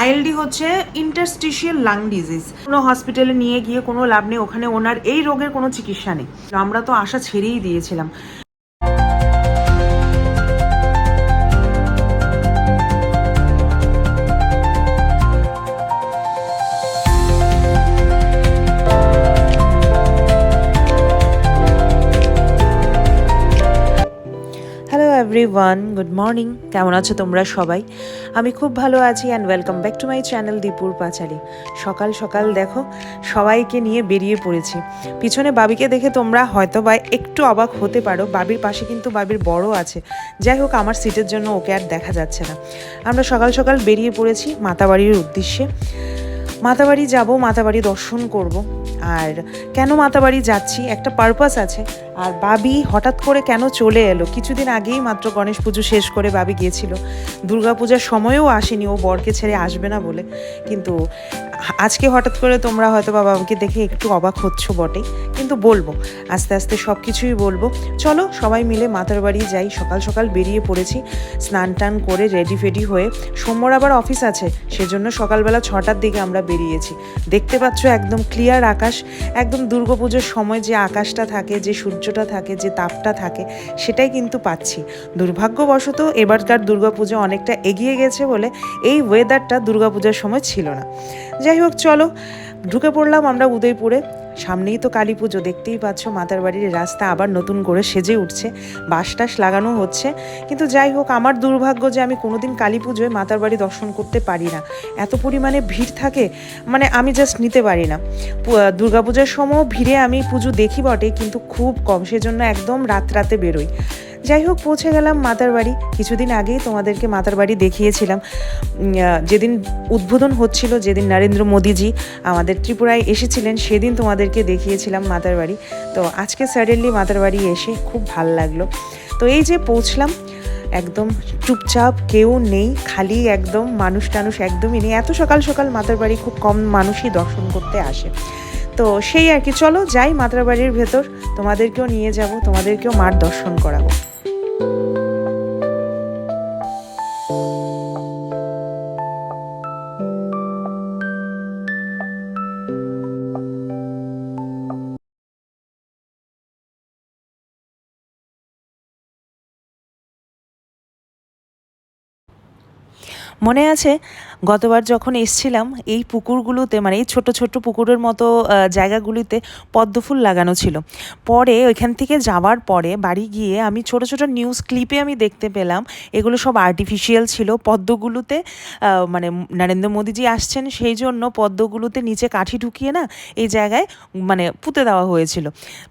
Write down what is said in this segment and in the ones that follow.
ILD হচ্ছে interstitial lung disease কোনো হসপিটালে নিয়ে গিয়ে কোনো লাভ নেই, ওখানে ওনার এই রোগের কোনো চিকিৎসা নেই। আমরা তো আশা ছেড়েই দিয়েছিলাম। এভরিওয়ান গুড মর্নিং কেমন আছো তোমরা সবাই? আমি খুব ভালো আছি and welcome back to my channel দীপুর পাঁচালি সকাল সকাল দেখো, সবাইকে নিয়ে বেরিয়ে পড়েছি। পিছনে বাবিকে দেখে তোমরা হয়তো বা একটু অবাক হতে পারো, বাবির পাশে কিন্তু বাবির বড় আছে। যাই হোক, আমার সিটের জন্য ওকে আর দেখা যাচ্ছে না। আমরা সকাল সকাল বেরিয়ে পড়েছি মাতাবাড়ির উদ্দেশ্যে। মাতাবাড়ি যাব, মাতাবাড়ি দর্শন করব। আর কেন মাতাবাড়ি যাচ্ছি? একটা পারপাস আছে। আর বাবি হঠাৎ করে কেন চলে এলো? কিছুদিন আগেই মাত্র গণেশ পুজো শেষ করে বাবি গিয়েছিল। দুর্গাপূজার সময়ও আসেনি, ও বরকে ছেড়ে আসবে না বলে। কিন্তু আজকে হঠাৎ করে তোমরা হয়তো বাবা বাবাকে দেখে একটু অবাক হচ্ছ বটেই কিন্তু বলব, আস্তে আস্তে সব কিছুই বলব। চলো সবাই মিলে মাতার বাড়ি যাই, সকাল সকাল বেরিয়ে পড়েছি, স্নান টান করে রেডি ফেডি হয়ে। সোমবার আবার অফিস আছে, সেজন্য সকালবেলা ছটার দিকে আমরা বেরিয়েছি। দেখতে পাচ্ছ একদম ক্লিয়ার আকাশ, একদম দুর্গাপুজোর সময় যে আকাশটা থাকে, যে সূর্যটা থাকে, যে তাপটা থাকে, সেটাই কিন্তু পাচ্ছি। দুর্ভাগ্যবশত এবারকার দুর্গাপুজো অনেকটা এগিয়ে গেছে বলে এই ওয়েদারটা দুর্গাপূজার সময় ছিল না। যাই হোক, চলো। ঢুকে পড়লাম আমরা উদয়পুরে। সামনেই তো কালী পুজো, দেখতেই পাচ্ছ মাতার বাড়ির রাস্তা আবার নতুন করে সেজে উঠছে। বাঁশ টাস লাগানো হচ্ছে। কিন্তু যাই হোক, আমার দুর্ভাগ্য যে আমি কোনোদিন কালী পুজোয় মাতার বাড়ি দর্শন করতে পারি না। এত পরিমাণে ভিড় থাকে মানে আমি জাস্ট নিতে পারি না। দুর্গাপূজার সময় ভিড়ে আমি পুজো দেখি বটে, কিন্তু খুব কম। সেজন্য একদম রাত রাতে বেরোই। যাই হোক, পৌঁছে গেলাম মাতার বাড়ি। কিছুদিন আগেই তোমাদেরকে মাতার বাড়ি দেখিয়েছিলাম। যেদিন উদ্বোধন হচ্ছিল, যেদিন নরেন্দ্র মোদীজি আমাদের ত্রিপুরায় এসেছিলেন, সেদিন তোমাদেরকে দেখিয়েছিলাম মাতার বাড়ি। তো আজকে সাডেনলি মাতার বাড়ি এসে খুব ভালো লাগল। তো এই যে পৌঁছলাম, একদম চুপচাপ কেউ নেই, খালি একদম মানুষ টানুষ একদমই নেই। এত সকাল সকাল মাতার বাড়ি খুব কম মানুষই দর্শন করতে আসে। তো সেই আর কি, চলো যাই মাতার বাড়ির ভেতর। তোমাদেরকেও নিয়ে যাব, তোমাদেরকেও মার দর্শন করাবো। মনে আছে? গতবার যখন এসছিলাম, এই পুকুরগুলোতে মানে এই ছোট ছোট পুকুরের মতো জায়গাগুলিতে পদ্ম ফুল লাগানো ছিল। পরে ওইখান থেকে যাওয়ার পরে বাড়ি গিয়ে আমি ছোট ছোট নিউজ ক্লিপে আমি দেখতে পেলাম, এগুলো সব আর্টিফিশিয়াল ছিল। পদ্মগুলোতে মানে নরেন্দ্র মোদীজি আসছেন, সেই জন্য পদ্মগুলোতে নিচে কাঠি ঢুকিয়ে না, এই জায়গায় মানে পুঁতে দেওয়া হয়েছিল।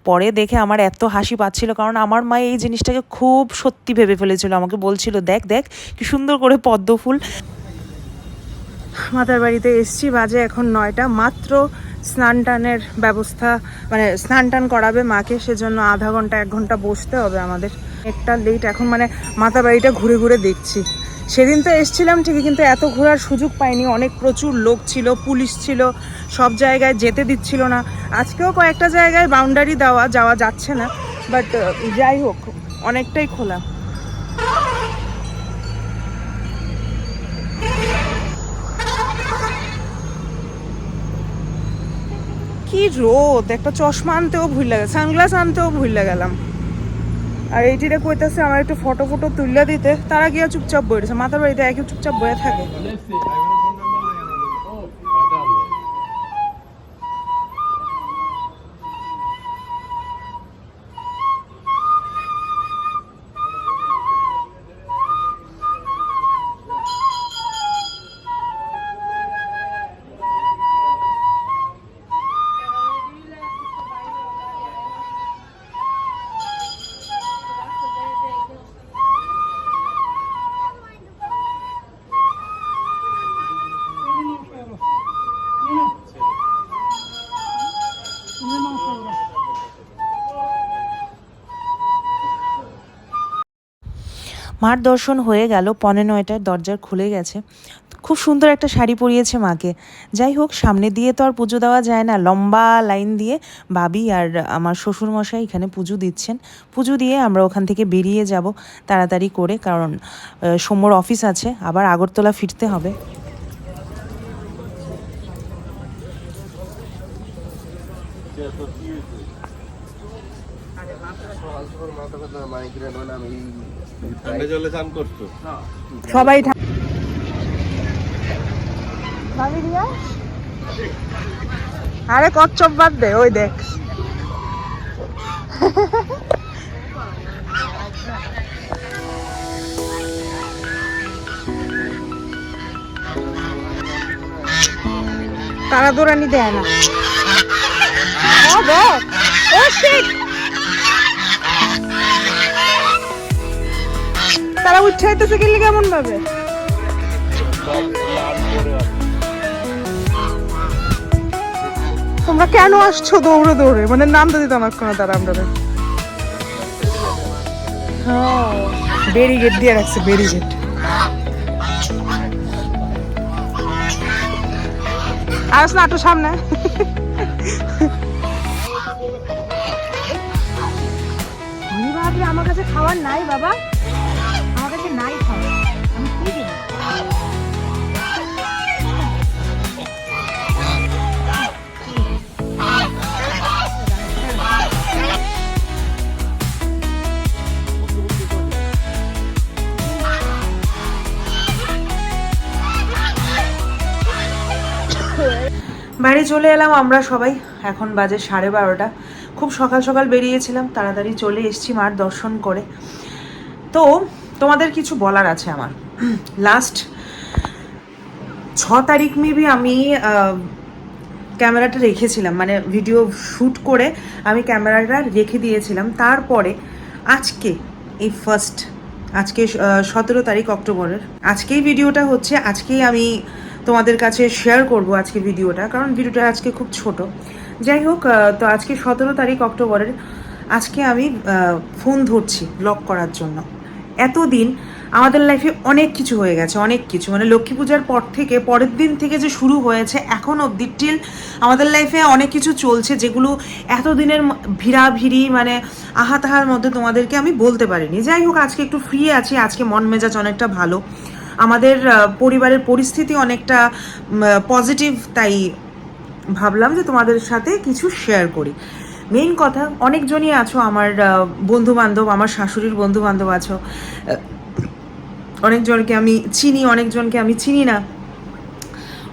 পরে দেখে আমার এত হাসি পাচ্ছিল, কারণ আমার মা এই জিনিসটাকে খুব সত্যি ভেবে ফেলেছিল। আমাকে বলছিল, দেখ দেখ, কি সুন্দর করে পদ্ম ফুল মাতার বাড়িতে এসছি, বাজে এখন নয়টা। মাত্র স্নান টানের ব্যবস্থা মানে স্নান টান করাবে মাকে, সেজন্য আধা ঘণ্টা, এক ঘণ্টা বসতে হবে আমাদের। একটা লেট এখন মানে মাতা বাড়িটা ঘুরে ঘুরে দেখছি। সেদিন তো এসছিলাম ঠিকই, কিন্তু এত ঘোরার সুযোগ পাইনি। অনেক প্রচুর লোক ছিল, পুলিশ ছিল, সব জায়গায় যেতে দিচ্ছিল না। আজকেও কয়েকটা জায়গায় বাউন্ডারি দেওয়া, যাওয়া যাচ্ছে না বাট যাই হোক, অনেকটাই খোলা কি রোদ একটা চশমা আনতেও ভুল লাগে, সানগ্লাস আনতেও ভুল গেলাম আর এইটিরে কইতেছে আমার একটু ফটো ফটো তুললে দিতে, তারা গিয়ে চুপচাপ বইছে মাথার বাড়িতে একই চুপচাপ বয়ে থাকে। মার দর্শন হয়ে গেল, পনে নয়টার দরজার খুলে গেছে। খুব সুন্দর একটা শাড়ি পরিয়েছে মাকে। যাই হোক, সামনে দিয়ে তো আর পুজো দেওয়া যায় না। লম্বা লাইন দিয়ে বাবি আর আমার শ্বশুরমশাই এখানে পুজো দিচ্ছেন। পুজো দিয়ে আমরা ওখান থেকে বেরিয়ে যাব তাড়াতাড়ি করে, কারণ সোমর অফিস আছে। আবার আগরতলা ফিরতে হবে। ঠান্ডা জলে চান করছ? সবাই আরে কচ্ছপ বাদ দে ওই দেখ। তারা দৌড়ানি দেয় না। ও দেখ ও শিট উৎসাহিতেছে গেলে কেমন ভাবে তোমরা কেন আসছো দৌড়ে দৌড়ে? মানে নাম তো দিতাম না তারা আমরা। ব্যারিগেট দিয়ে রাখছে ব্যারিগেট আস না একটু সামনে। আমি আমার কাছে খাওয়ার নাই বাবা। বাড়ি চলে এলাম আমরা সবাই। এখন বাজে সাড়ে বারোটা। খুব সকাল সকাল বেরিয়েছিলাম, তাড়াতাড়ি চলে এসেছি মার দর্শন করে। তো, তোমাদের কিছু বলার আছে আমার। লাস্ট ছ তারিখ মেবি আমি ক্যামেরাটা রেখেছিলাম মানে ভিডিও শ্যুট করে আমি ক্যামেরাটা রেখে দিয়েছিলাম। তারপরে আজকে, এই ফার্স্ট আজকে সতেরো তারিখ অক্টোবরের, আজকেই ভিডিওটা হচ্ছে, আজকেই আমি তোমাদের কাছে শেয়ার করব আজকে ভিডিওটা, কারণ ভিডিওটা আজকে খুব ছোট। যাই হোক তো আজকে সতেরো তারিখ অক্টোবরের, আজকে আমি ফোন ধরছি ব্লগ করার জন্য। এতদিন আমাদের লাইফে অনেক কিছু হয়ে গেছে, অনেক কিছু। মানে লক্ষ্মী পূজার পর থেকে, পরের দিন থেকে যে শুরু হয়েছে, এখন অবধি টিল আমাদের লাইফে অনেক কিছু চলছে, যেগুলো এতদিনের ভিড়াভিড়ি মানে আহা তাহার মধ্যে তোমাদেরকে আমি বলতে পারিনি। যাই হোক, আজকে একটু ফ্রি আছি, আজকে মন মেজাজ অনেকটা ভালো। আমাদের পরিবারের পরিস্থিতি অনেকটা পজিটিভ তাই ভাবলাম যে তোমাদের সাথে কিছু শেয়ার করি। মেইন কথা, অনেকজনই আছো, আমার বন্ধু বান্ধব আমার শাশুড়ির বন্ধু বান্ধব আছো অনেকজনকে আমি চিনি, অনেকজনকে আমি চিনি না।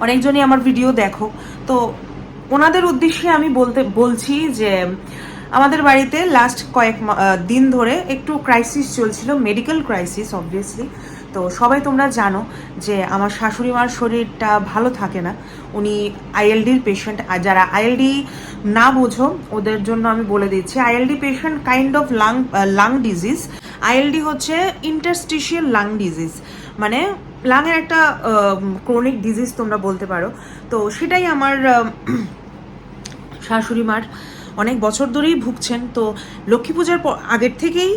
অনেকজনই আমার ভিডিও দেখো। তো ওনাদের উদ্দেশ্যে আমি বলতে, বলছি যে, আমাদের বাড়িতে লাস্ট কয়েক দিন ধরে একটু ক্রাইসিস চলছিল মেডিকেল ক্রাইসিস অবভিয়াসলি তো সবাই তোমরা জানো যে আমার শাশুড়ি মার শরীরটা ভালো থাকে না। উনি আইএলডির পেশেন্ট আর যারা আইএলডি না বোঝো, ওদের জন্য আমি বলে দিচ্ছি ILD patient kind of lung lung disease ILD হচ্ছে ইন্টারস্টিশিয়াল লাং ডিজিজ মানে লাংয়ের একটা ক্রনিক ডিজিজ তোমরা বলতে পারো। তো সেটাই আমার শাশুড়ি মার অনেক বছর ধরেই ভুগছেন। তো লক্ষ্মী পূজার আগের থেকেই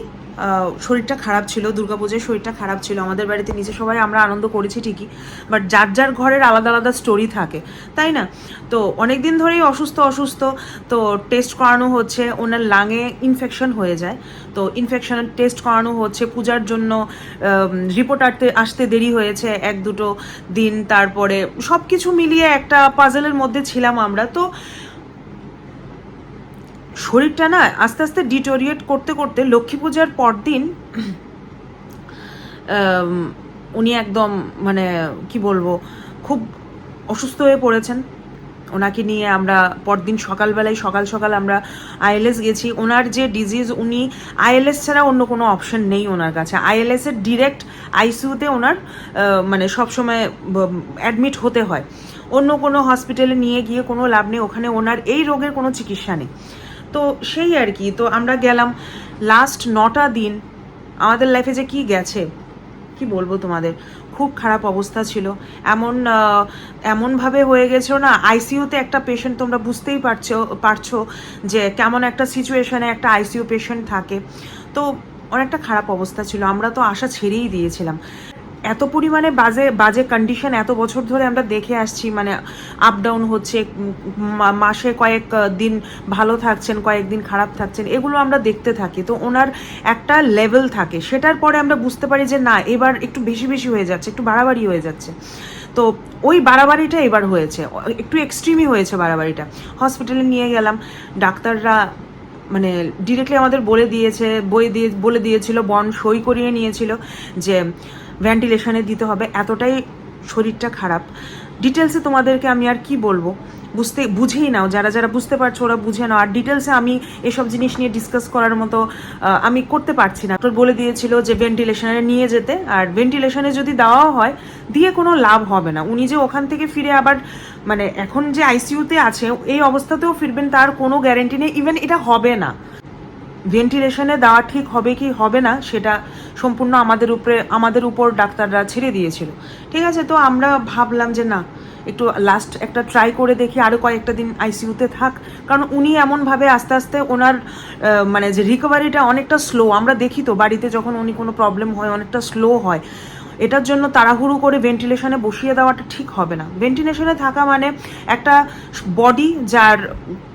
শরীরটা খারাপ ছিল দুর্গাপূজার শরীরটা খারাপ ছিল, আমাদের বাড়িতে নিচে সবাই আমরা আনন্দ করেছি ঠিকই বাট যার যার ঘরের আলাদা আলাদা স্টোরি থাকে, তাই না? তো অনেক দিন ধরেই অসুস্থ অসুস্থ, তো টেস্ট করানো হচ্ছে, ওনার লাঙে ইনফেকশন হয়ে যায়, তো ইনফেকশনের টেস্ট করানো হচ্ছে, পূজার জন্য রিপোর্ট আসতে আসতে দেরি হয়েছে, এক দুটো দিন তারপরে সব কিছু মিলিয়ে একটা পাজেলের মধ্যে ছিলাম আমরা, তো শরীরটা না আস্তে আস্তে ডিটোরিয়েট করতে করতে লক্ষ্মী পূজার পরদিন উনি একদম মানে কি বলব, খুব অসুস্থ হয়ে পড়েছেন। ওনাকে নিয়ে আমরা পরদিন সকালবেলায় সকাল সকাল আমরা আইএলএস গেছি। ওনার যে ডিজিজ উনি আইএলএস ছাড়া অন্য কোনো অপশন নেই ওনার কাছে। আইএলএস এর ডিরেক্ট আইসিউতে ওনার মানে সবসময় অ্যাডমিট হতে হয়। অন্য কোনো হসপিটালে নিয়ে গিয়ে কোনো লাভ নেই। ওখানে ওনার এই রোগের কোনো চিকিৎসা নেই। তো সেই আর কি, তো আমরা গেলাম লাস্ট নটা দিন, আমাদের লাইফে যে কি গেছে, কি বলব তোমাদের? খুব খারাপ অবস্থা ছিল। এমন এমনভাবে হয়ে গেছিল না আইসিইউতে একটা পেশেন্ট তোমরা বুঝতেই পারছ পারছ যে কেমন একটা সিচুয়েশনে একটা আইসিইউ পেশেন্ট থাকে। তো অনেকটা খারাপ অবস্থা ছিল, আমরা তো আশা ছেড়েই দিয়েছিলাম। এত পরিমাণে বাজে বাজে কন্ডিশন এত বছর ধরে আমরা দেখে আসছি মানে আপ ডাউন হচ্ছে মাসে কয়েক দিন ভালো থাকছেন কয়েকদিন খারাপ থাকছেন, এগুলো আমরা দেখতে থাকি। তো ওনার একটা লেভেল থাকে। সেটার পরে আমরা বুঝতে পারি যে, না, এবার একটু বেশি বেশি হয়ে যাচ্ছে, একটু বাড়াবাড়ি হয়ে যাচ্ছে। তো ওই বাড়াবাড়িটা এবার হয়েছে। একটু এক্সট্রিমই হয়েছে বাড়াবাড়িটা। হসপিটালে নিয়ে গেলাম। ডাক্তাররা মানে ডিরেক্টলি আমাদের বলে দিয়েছে, বই দিয়ে, বলে দিয়েছিল বন্ড সই করিয়ে নিয়েছিল যে ভেন্টিলেশনে দিতে হবে, এতটাই শরীরটা খারাপ। ডিটেলসে তোমাদেরকে আমি আর কি বলব? বুঝতে, বুঝেই নাও, যারা যারা বুঝতে পারছ ওরা বুঝে নাও। আর ডিটেলসে আমি এসব জিনিস নিয়ে ডিসকাস করার মতো আমি করতে পারছি না। বলে দিয়েছিল যে ভেন্টিলেশনে নিয়ে যেতে, আর ভেন্টিলেশনে যদি দেওয়া হয়, দিয়ে কোনো লাভ হবে না। উনি যে ওখান থেকে ফিরে আবার মানে এখন যে আইসিইউতে আছে, এই অবস্থাতেও ফিরবেন, তার কোনো গ্যারেন্টি নেই। ইভেন এটা হবে না। ভেন্টিলেশনে দেওয়া ঠিক হবে কি হবে না, সেটা সম্পূর্ণ আমাদের উপরে, আমাদের উপর ডাক্তাররা ছেড়ে দিয়েছিল। ঠিক আছে, তো আমরা ভাবলাম যে না, একটু লাস্ট একটা ট্রাই করে দেখি আরও কয়েকটা দিন আইসিইউতে থাক। কারণ উনি এমনভাবে আস্তে আস্তে ওনার মানে যে রিকভারিটা অনেকটা স্লো আমরা দেখি তো বাড়িতে যখন উনি কোনো প্রবলেম হয়, অনেকটা স্লো হয়। এটার জন্য তাড়াহুড়ো করে ভেন্টিলেশনে বসিয়ে দেওয়াটা ঠিক হবে না। ভেন্টিলেশনে থাকা মানে একটা বডি যার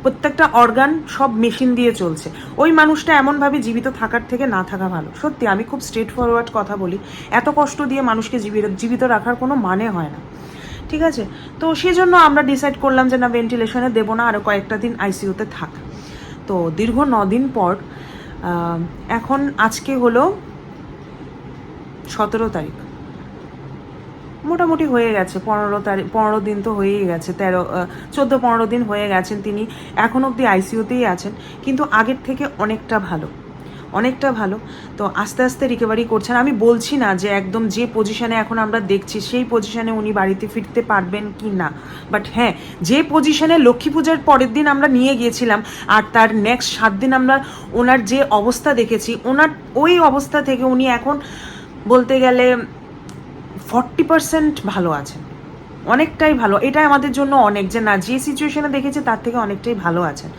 প্রত্যেকটা অর্গান সব মেশিন দিয়ে চলছে। ওই মানুষটা এমনভাবে জীবিত থাকার থেকে না থাকা ভালো। সত্যি, আমি খুব স্ট্রেট ফরওয়ার্ড কথা বলি। এত কষ্ট দিয়ে মানুষকে জীবিত জীবিত রাখার কোনো মানে হয় না। ঠিক আছে? তো সেই জন্য আমরা ডিসাইড করলাম যে না ভেন্টিলেশনে দেবো না আরও কয়েকটা দিন আইসিইউতে থাক। তো দীর্ঘ দিন পর এখন আজকে হলো সতেরো তারিখ। মোটামুটি হয়ে গেছে, পনেরো তারিখ, পনেরো দিন তো হয়েই গেছে, তেরো চোদ্দ, পনেরো দিন হয়ে গেছেন তিনি, এখন অবধি আইসিইউতেই আছেন, কিন্তু আগের থেকে অনেকটা ভালো অনেকটা ভালো। তো আস্তে আস্তে রিকভারি করছেন। আমি বলছি না যে একদম যে পজিশনে এখন আমরা দেখছি, সেই পজিশনে উনি বাড়িতে ফিরতে পারবেন কি না। বাট হ্যাঁ যে পজিশনে লক্ষ্মী পূজার পরের দিন আমরা নিয়ে গিয়েছিলাম, আর তার নেক্সট সাত দিন আমরা ওনার যে অবস্থা দেখেছি, ওনার ওই অবস্থা থেকে উনি এখন বলতে গেলে ফর্টি পার্সেন্ট ভালো আছেন। অনেকটাই ভালো। এটাই আমাদের জন্য অনেক যে না, যে সিচুয়েশনে দেখেছি তার থেকে অনেকটাই ভালো আছেন।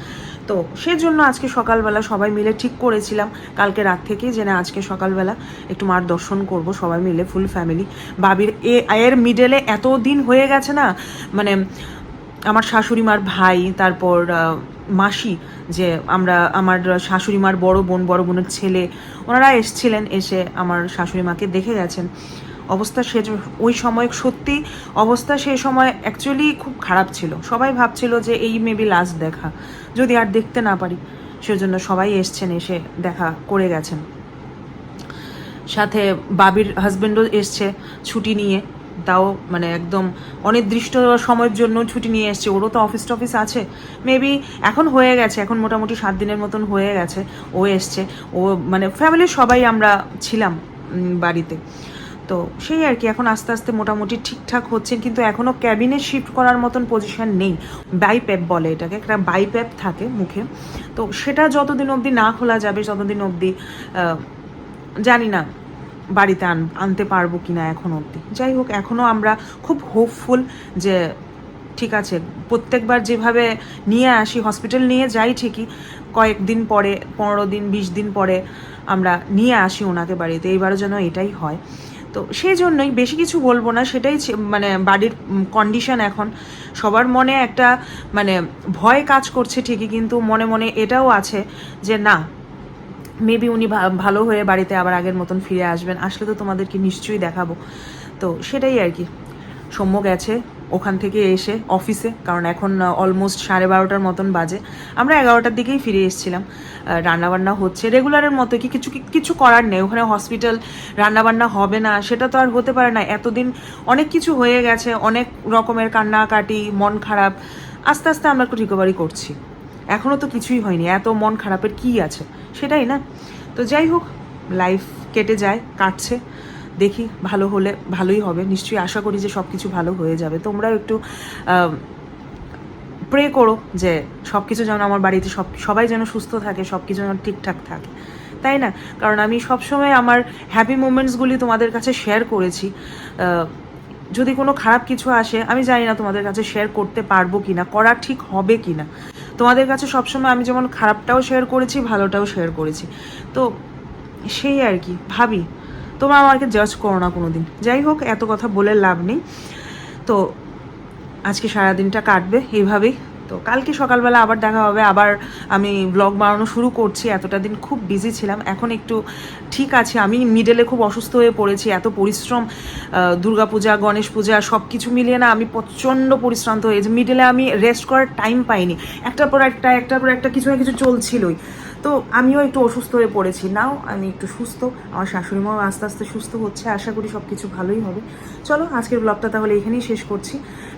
তো সেজন্য আজকে সকালবেলা সবাই মিলে ঠিক করেছিলাম। কালকে রাত থেকেই যে না, আজকে সকালবেলা একটু মার দর্শন করব সবাই মিলে ফুল ফ্যামিলি বাবির এ, এর মিডেলে এত দিন হয়ে গেছে না মানে আমার শাশুড়ি মার ভাই, তারপর মাসি, যে আমরা, আমার শাশুড়ি মার বড় বোন, বড় বোনের ছেলে, ওনারা এসছিলেন, এসে আমার শাশুড়ি মাকে দেখে গেছেন। অবস্থা সে ওই সময় সত্যি অবস্থা সেই সময় অ্যাকচুয়ালি খুব খারাপ ছিল। সবাই ভাবছিল যে এই মেবি লাস্ট দেখা। যদি আর দেখতে না পারি, সেজন্য সবাই এসছেন, এসে দেখা করে গেছেন। সাথে বাবির হাজবেন্ডও এসছে ছুটি নিয়ে। তাও মানে একদম অনির্দিষ্ট সময়ের জন্য ছুটি নিয়ে এসছে। ওরও তো অফিস টফিস আছে। মেবি এখন হয়ে গেছে, এখন মোটামুটি সাত দিনের মতন হয়ে গেছে। ও এসছে। ও মানে ফ্যামিলির সবাই আমরা ছিলাম বাড়িতে। তো সেই আর কি, এখন আস্তে আস্তে মোটামুটি ঠিকঠাক হচ্ছে, কিন্তু এখনও ক্যাবিনে শিফট করার মতন পজিশন নেই। বাইপ্যাপ বলে এটাকে, একটা বাইপ্যাপ থাকে মুখে। তো সেটা যতদিন অবধি না খোলা যাবে, ততদিন অবধি জানি না বাড়িতে আন, আনতে পারব কি না এখন অবধি। যাই হোক এখনও আমরা খুব হোপফুল যে ঠিক আছে, প্রত্যেকবার যেভাবে নিয়ে আসি হসপিটাল নিয়ে যাই ঠিকই কয়েকদিন পরে, পনেরো দিন, বিশ দিন পরে আমরা নিয়ে আসি ওনাকে বাড়িতে এইবারও যেন এটাই হয়। তো সেই জন্যই বেশি কিছু বলব না, সেটাই মানে বাড়ির কন্ডিশন এখন। সবার মনে একটা মানে ভয় কাজ করছে ঠিকই, কিন্তু মনে মনে এটাও আছে যে না মেবি উনি ভালো হয়ে বাড়িতে আবার আগের মতন ফিরে আসবেন। আসলে তো তোমাদেরকে নিশ্চয়ই দেখাবো। তো সেটাই আর কি। সম্য গেছে ওখান থেকে এসে অফিসে কারণ এখন অলমোস্ট সাড়ে বারোটার মতন বাজে। আমরা এগারোটার দিকেই ফিরে এসেছিলাম। রান্নাবান্না হচ্ছে। রেগুলারের মতো কি কিছু কিছু করার নেই। ওখানে হসপিটাল রান্নাবান্না হবে না, সেটা তো আর হতে পারে না। এতদিন অনেক কিছু হয়ে গেছে, অনেক রকমের কান্নাকাটি, মন খারাপ। আস্তে আস্তে আমরা একটু রিকভারি করছি। এখনও তো কিছুই হয়নি। এত মন খারাপের কি আছে? সেটাই না? তো যাই হোক লাইফ কেটে যায়, কাটছে। দেখি ভালো হলে ভালোই হবে। নিশ্চয়ই আশা করি যে সব কিছু ভালো হয়ে যাবে। তোমরাও একটু প্রে করো যে সব কিছু যেন আমার বাড়িতে সব, সবাই যেন সুস্থ থাকে সব কিছু যেন ঠিকঠাক থাকে। তাই না? কারণ আমি সবসময় আমার হ্যাপি মোমেন্টসগুলি তোমাদের কাছে শেয়ার করেছি। যদি কোনো খারাপ কিছু আসে, আমি জানি না তোমাদের কাছে শেয়ার করতে পারব কি না করা ঠিক হবে কি না তোমাদের কাছে সবসময় আমি যেমন খারাপটাও শেয়ার করেছি, ভালোটাও শেয়ার করেছি। তো, সেই আর কি, ভাবি। তোমরা আমাকে জাজ করো না কোনো দিন যাই হোক, এত কথা বলে লাভ নেই। তো আজকে সারাদিনটা কাটবে এইভাবেই। তো কালকে সকালবেলা আবার দেখা হবে। আবার আমি ব্লগ বানানো শুরু করছি। এতটা দিন খুব বিজি ছিলাম। এখন একটু ঠিক আছে। আমি মিডেলে খুব অসুস্থ হয়ে পড়েছি। এত পরিশ্রম দুর্গাপূজা গণেশ পূজা সব কিছু মিলিয়ে না আমি প্রচণ্ড পরিশ্রান্ত হয়েছি মিডেলে আমি রেস্ট করার টাইম পাইনি। একটার পর একটা, একটার পর একটা কিছু না কিছু চলছিলই। তো আমিও একটু অসুস্থ হয়ে পড়েছি। নাও, আমি একটু সুস্থ। আমার শাশুড়ি মাও আস্তে আস্তে সুস্থ হচ্ছে। আশা করি সব কিছু ভালোই হবে। চলো, আজকের ব্লগটা তাহলে এখানেই শেষ করছি।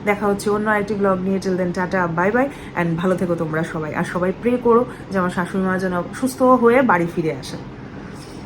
দেখা হচ্ছে অন্য আরেকটি ব্লগ নিয়ে। Till then tata bye bye and ভালো থেকো তোমরা সবাই। আর সবাই প্রে করো যে আমার শাশুড়ি মা যেন সুস্থ হয়ে বাড়ি ফিরে আসে